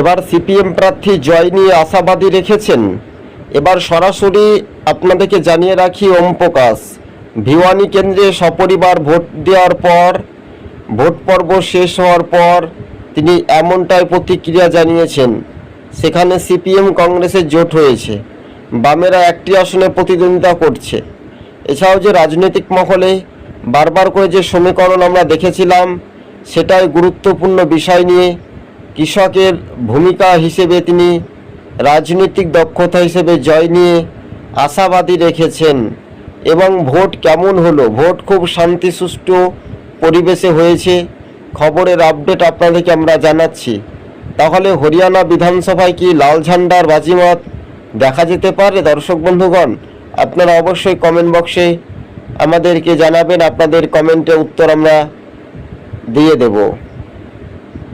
এবার সিপিএম প্রার্থী জয় নিয়ে আশাবাদী রেখেছেন। এবার সরাসরি আপনাদেরকে জানিয়ে রাখি ওম প্রকাশ। ভিওয়ানি কেন্দ্রে সপরিবার ভোট দেওয়ার পর, ভোট পর্ব শেষ হওয়ার পর তিনি এমনটাই প্রতিক্রিয়া জানিয়েছেন। সেখানে সিপিএম কংগ্রেসের জোট হয়েছে। বামেরা একটি আসনে প্রতিদ্বন্দ্বিতা করছে। এছাড়াও যে রাজনৈতিক মহলে বারবার করে যে সমীকরণ আমরা দেখেছিলাম, সেটাই গুরুত্বপূর্ণ বিষয় নিয়ে কৃষকের ভূমিকা হিসেবে তিনি রাজনৈতিক দক্ষতা হিসেবে জয় নিয়ে আশাবাদী রেখেছেন এবং ভোট কেমন হলো? ভোট খুব শান্তি সুষ্ঠু পরিবেশে হয়েছে। খবরের আপডেট আপনাদেরকে আমরা জানাচ্ছি। তাহলে হরিয়ানা বিধানসভায় কি লাল ঝান্ডার বাজিমাত দেখা যেতে পারে? দর্শক বন্ধুগণ, আপনারা অবশ্যই কমেন্ট বক্সে আমাদেরকে জানাবেন। আপনাদের কমেন্টে উত্তর আমরা দিয়ে দেব।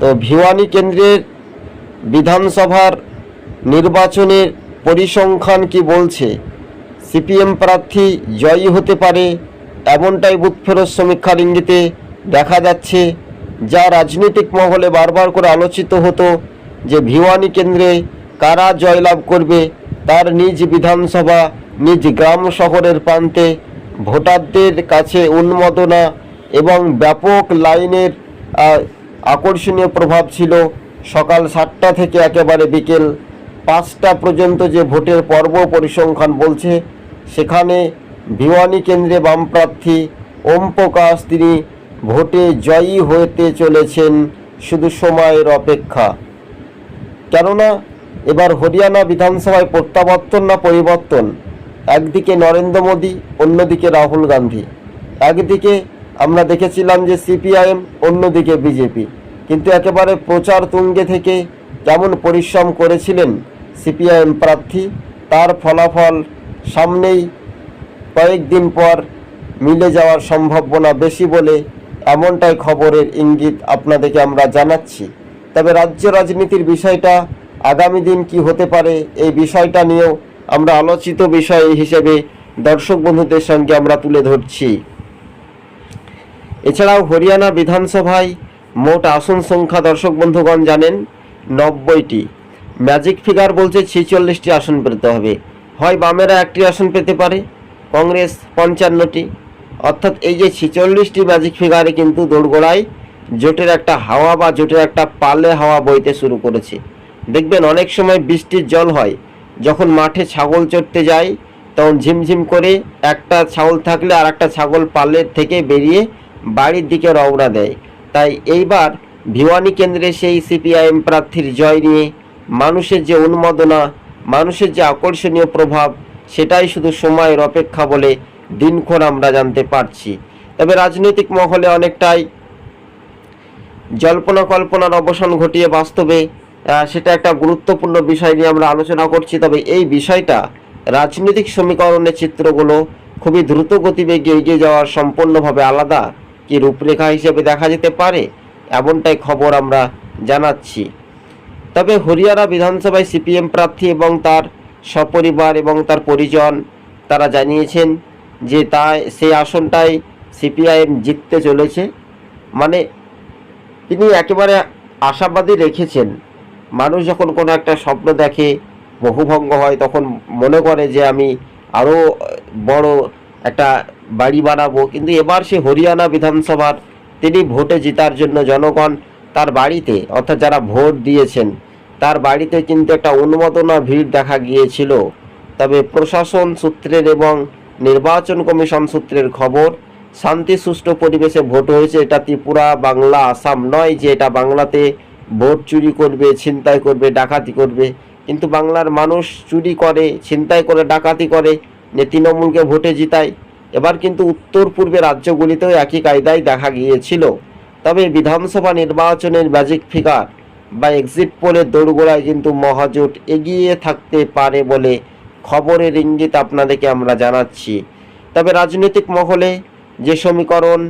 তো ভিওয়ানি কেন্দ্রের বিধানসভার নির্বাচনের পরিসংখ্যান কি বলছে? সিপিএম প্রার্থী জয়ী হতে পারে, এমনটাই বুথ ফেরত সমীক্ষার ইঙ্গিতে দেখা যাচ্ছে, যা রাজনৈতিক মহলে বারবার করে আলোচিত হতো যে ভিওয়ানি কেন্দ্রে কারা জয়লাভ করবে, তার নিজ বিধানসভা, নিজ গ্রাম শহরের প্রান্তে ভোটারদের কাছে উন্মাদনা এবং ব্যাপক লাইনের আকর্ষণীয় প্রভাব ছিল সকাল সাতটা থেকে একেবারে বিকেল পাঁচটা পর্যন্ত যে ভোটের পর্ব পরিসংখ্যান বলছে, সেখানে ভিওয়ানি কেন্দ্রে বাম প্রার্থী ওম প্রকাশ, তিনি ভোটে জয়ী হতে চলেছেন শুধু সময়ের অপেক্ষা। কেননা এবার হরিয়ানা বিধানসভায় প্রত্যাবর্তন না পরিবর্তন? একদিকে নরেন্দ্র মোদী, অন্যদিকে রাহুল গান্ধী। একদিকে আমরা দেখেছিলাম যে সিপিআইএম, অন্যদিকে বিজেপি। কিন্তু একেবারে প্রচার তুঙ্গে থেকে কেমন পরিশ্রম করেছিলেন সিপিআইএম প্রার্থী, তার ফলাফল সামনেই কয়েকদিন পর মিলে যাওয়ার সম্ভাবনা বেশি বলে এমনটাই খবরের ইঙ্গিত আপনাদেরকে আমরা জানাচ্ছি। তবে রাজ্য রাজনীতির বিষয়টা আগামী দিন কি হতে পারে, এই বিষয়টা নিয়েও আমরা আলোচিত বিষয় হিসেবে দর্শক বন্ধুদের সঙ্গে আমরা তুলে ধরছি। এছাড়াও হরিয়ানা বিধানসভায় মোট আসন সংখ্যা দর্শক বন্ধুগণ জানেন, নব্বইটি। ম্যাজিক ফিগার বলছে ছেচল্লিশটি আসন পেতে হবে। হয় বামেরা একটি আসন পেতে পারে, কংগ্রেস পঞ্চান্নটি। অর্থাৎ এই যে ছেচল্লিশটি ম্যাজিক ফিগারে কিন্তু দোরগোড়ায় জোটের একটা হাওয়া বা জোটের একটা পালে হাওয়া বইতে শুরু করেছে। দেখবেন অনেক সময় বৃষ্টির জল হয়, যখন মাঠে ছাগল চড়তে যায়, তখন ঝিমঝিম করে একটা ছাগল থাকলে আর একটা ছাগল পালের থেকে বেরিয়ে বাড়ির দিকে রওনা দেয়। তাই এইবার ভিওয়ানি কেন্দ্রে সেই সিপিআইএম প্রার্থীর জয় নিয়ে মানুষের যে উন্মাদনা, মানুষের যে আকর্ষণীয় প্রভাব, সেটাই শুধু সময়ের অপেক্ষা বলে দিনক্ষণ আমরা জানতে পারছি। তবে রাজনৈতিক মহলে অনেকটাই জল্পনা কল্পনার অবসান ঘটিয়ে বাস্তবে সেটা একটা গুরুত্বপূর্ণ বিষয় নিয়ে আমরা আলোচনা করছি। তবে এই বিষয়টা রাজনৈতিক সমীকরণের চিত্রগুলো খুবই দ্রুত গতিবেগে এগিয়ে যাওয়ার সম্পূর্ণভাবে আলাদা। কি রূপরেখা হিসেবে দেখা যেতে পারে? এমনটাই খবর আমরা জানাচ্ছি। তবে হরিয়ানা বিধানসভায় সিপিএম প্রার্থী এবং তার সপরিবার এবং তার পরিজন তারা জানিয়েছেন যে তা, সেই আসনটাই সিপিআইএম জিততে চলেছে। মানে তিনি একেবারে আশাবাদী রেখেছেন। মানুষ যখন কোনো একটা স্বপ্ন দেখে, বহুভঙ্গ হয়, তখন মনে করে যে আমি আরও বড় একটা বাড়ি বানাবো। কিন্তু এবার সে হরিয়ানা বিধানসভার তিনি ভোটে জেতার জন্য জনগণ তার বাড়িতে, অর্থাৎ যারা ভোট দিয়েছেন, তার বাড়িতে কিন্তু একটা অনুমোদনা ভিড় দেখা গিয়েছিল। তবে প্রশাসন সূত্রের এবং নির্বাচন কমিশন সূত্রের খবর, শান্তি সুষ্ঠু পরিবেশে ভোট হয়েছে, এটা ত্রিপুরা, বাংলা, আসাম নয় যে এটা বাংলাতে ভোট চুরি করবে, ছিনতাই করবে, ডাকাতি করবে। কিন্তু বাংলার মানুষ চুরি করে, ছিনতাই করে, ডাকাতি করে তৃণমূলকে ভোটে জিতায়। এবার কিন্তু উত্তর পূর্বে রাজ্যগুলিতেও একই কায়দায় দেখা গিয়েছিল। তবে বিধানসভা নির্বাচনের ম্যাজিক ফিগার বা এক্সিট পোলের দৌড়গোড়ায় কিন্তু মহাজোট এগিয়ে থাকতে পারে বলে খবরের ইঙ্গিত আপনাদেরকে আমরা জানাচ্ছি। তবে রাজনৈতিক মহলে যে সমীকরণ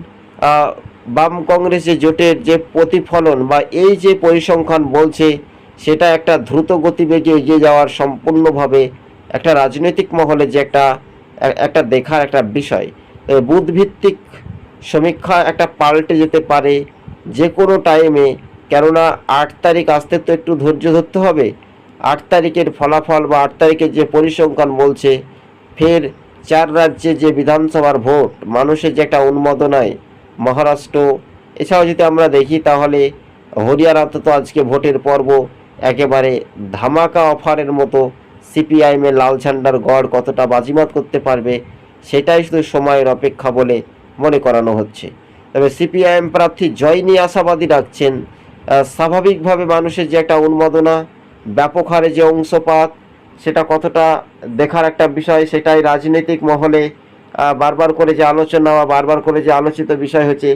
বাম কংগ্রেসে জোটের যে প্রতিফলন বা এই যে পরিসংখ্যান বলছে, সেটা একটা দ্রুত গতিবেগে এগিয়ে যাওয়ার সম্পূর্ণভাবে একটা রাজনৈতিক মহলে যে একটা একটা দেখার একটা বিষয়। তবে বুথভিত্তিক সমীক্ষা একটা পাল্টে যেতে পারে যে কোনো টাইমে কেননা আট তারিখ আসতে তো একটু ধৈর্য ধরতে হবে। আট তারিখের ফলাফল বা আট তারিখের যে পরিসংখ্যান বলছে, ফের চার রাজ্যে যে বিধানসভার ভোট, মানুষের যে একটা উন্মাদনায়, মহারাষ্ট্র, এছাড়াও যদি আমরা দেখি তাহলে হরিয়ানাতে তো আজকে ভোটের পর্ব একেবারে ধামাকা অফারের মতো সিপিআইএমের লাল ঝান্ডার গড় কতটা বাজিমাত করতে পারবে, সেটাই শুধু সময়ের অপেক্ষা বলে মনে করানো হচ্ছে। তবে সিপিআইএম প্রার্থী জয় নিয়ে আশাবাদী রাখছেন স্বাভাবিকভাবে মানুষের যে একটা উন্মাদনা, ব্যাপক হারে যে অংশপাত, সেটা কতটা দেখার একটা বিষয়, সেটাই রাজনৈতিক মহলে বারবার করে যে আলোচনা বা বারবার করে যে আলোচিত বিষয় হচ্ছে,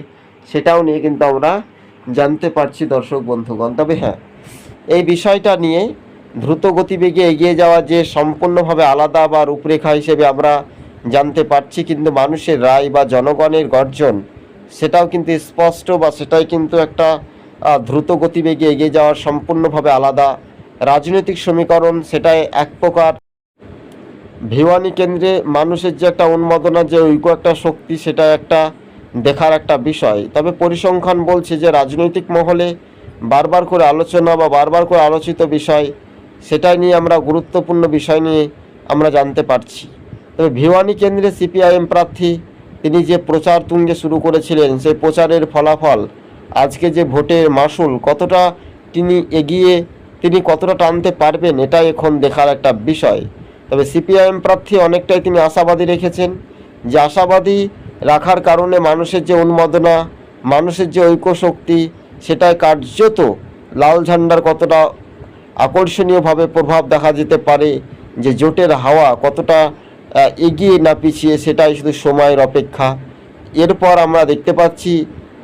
সেটাও নিয়ে কিন্তু আমরা জানতে পারছি দর্শক বন্ধুগণ। তবে হ্যাঁ এই বিষয়টা নিয়ে দ্রুত গতিবেগে এগিয়ে যাওয়া যে সম্পূর্ণভাবে আলাদা বা রূপরেখা হিসেবে আমরা জানতে পারছি, কিন্তু মানুষের রায় বা জনগণের গর্জন, সেটাও কিন্তু স্পষ্ট বা সেটাই কিন্তু একটা দ্রুত গতিবেগে এগিয়ে যাওয়ার সম্পূর্ণভাবে আলাদা রাজনৈতিক সমীকরণ, সেটাই এক প্রকার। ভিওয়ানি কেন্দ্রে মানুষের যে একটা উন্মাদনা, যে ঐক্য একটা শক্তি, সেটা একটা দেখার একটা বিষয়। তবে পরিসংখ্যান বলছে যে রাজনৈতিক মহলে বারবার করে আলোচনা বা বারবার করে আলোচিত বিষয় সেটাই নিয়ে আমরা গুরুত্বপূর্ণ বিষয় নিয়ে আমরা জানতে পারছি। তবে ভিওয়ানি কেন্দ্রে সিপিআইএম প্রার্থী তিনি যে প্রচার তুঙ্গে শুরু করেছিলেন, সেই প্রচারের ফলাফল, আজকে যে ভোটের মাসুল কতটা তিনি এগিয়ে, তিনি কতটা টানতে পারবেন, এটাই এখন দেখার একটা বিষয়। তবে সিপিআইএম প্রার্থী অনেকটাই তিনি আশাবাদী রেখেছেন, যে আশাবাদী রাখার কারণে মানুষের যে উন্মাদনা, মানুষের যে ঐক্য শক্তি সেটাই কার্যত লাল ঝান্ডার কতটা আকর্ষণীয়ভাবে প্রভাব দেখা যেতে পারে যে জোটের হাওয়া কতটা এগিয়ে না পিছিয়ে সেটাই শুধু সময়ের অপেক্ষা। এরপর আমরা দেখতে পাচ্ছি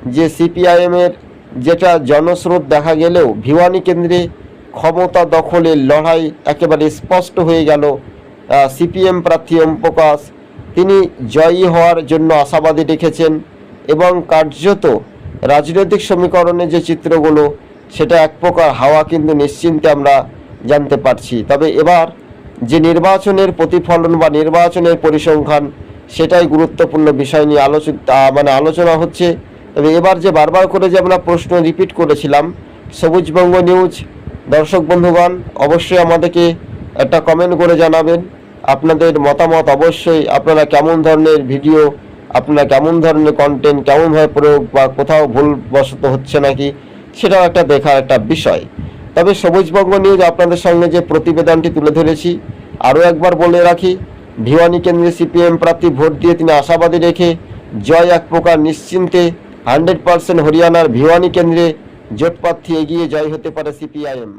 যে সিপিআইএমের যেটা জনস্রোত দেখা গেলেও ভিওয়ানি কেন্দ্রে ক্ষমতা দখলের লড়াই একেবারে স্পষ্ট হয়ে গেল সিপিএম প্রার্থী ওম প্রকাশ তিনি জয়ী হওয়ার জন্য আশাবাদী রেখেছেন এবং কার্যত রাজনৈতিক সমীকরণে যে চিত্রগুলো সেটা এক প্রকার হাওয়া কিন্তু নিশ্চিন্তে আমরা জানতে পারছি। তবে এবার যে নির্বাচনের প্রতিফলন বা নির্বাচনের পরিসংখ্যান, সেটাই গুরুত্বপূর্ণ বিষয় নিয়ে আলোচিত মানে আলোচনা হচ্ছে। তবে এবার যে বারবার করে যে আমরা প্রশ্ন রিপিট করেছিলাম, সবুজবঙ্গ নিউজ, দর্শক বন্ধুগণ, অবশ্যই আমাদেরকে একটা কমেন্ট করে জানাবেন। আপনাদের মতামত অবশ্যই আপনারা কেমন ধরনের ভিডিও আপনারা কেমন ধরনের কন্টেন্ট কেমনভাবে প্রয়োগ বা কোথাও ভুলবশত হচ্ছে নাকি সেটাও একটা দেখার একটা বিষয়। তবে সবুজবঙ্গ নিউজ আপনাদের সঙ্গে যে প্রতিবেদনটি তুলে ধরেছি, আরও একবার বলে রাখি, ভিওয়ানি কেন্দ্রে সিপিএম প্রার্থী ভোট দিয়ে তিনি আশাবাদী রেখে জয় এক প্রকার নিশ্চিন্তে হান্ড্রেড পার্সেন্ট হরিয়ানার ভিওয়ানি কেন্দ্রে জোট প্রার্থী এগিয়ে জয় হতে পারে সিপিআইএম।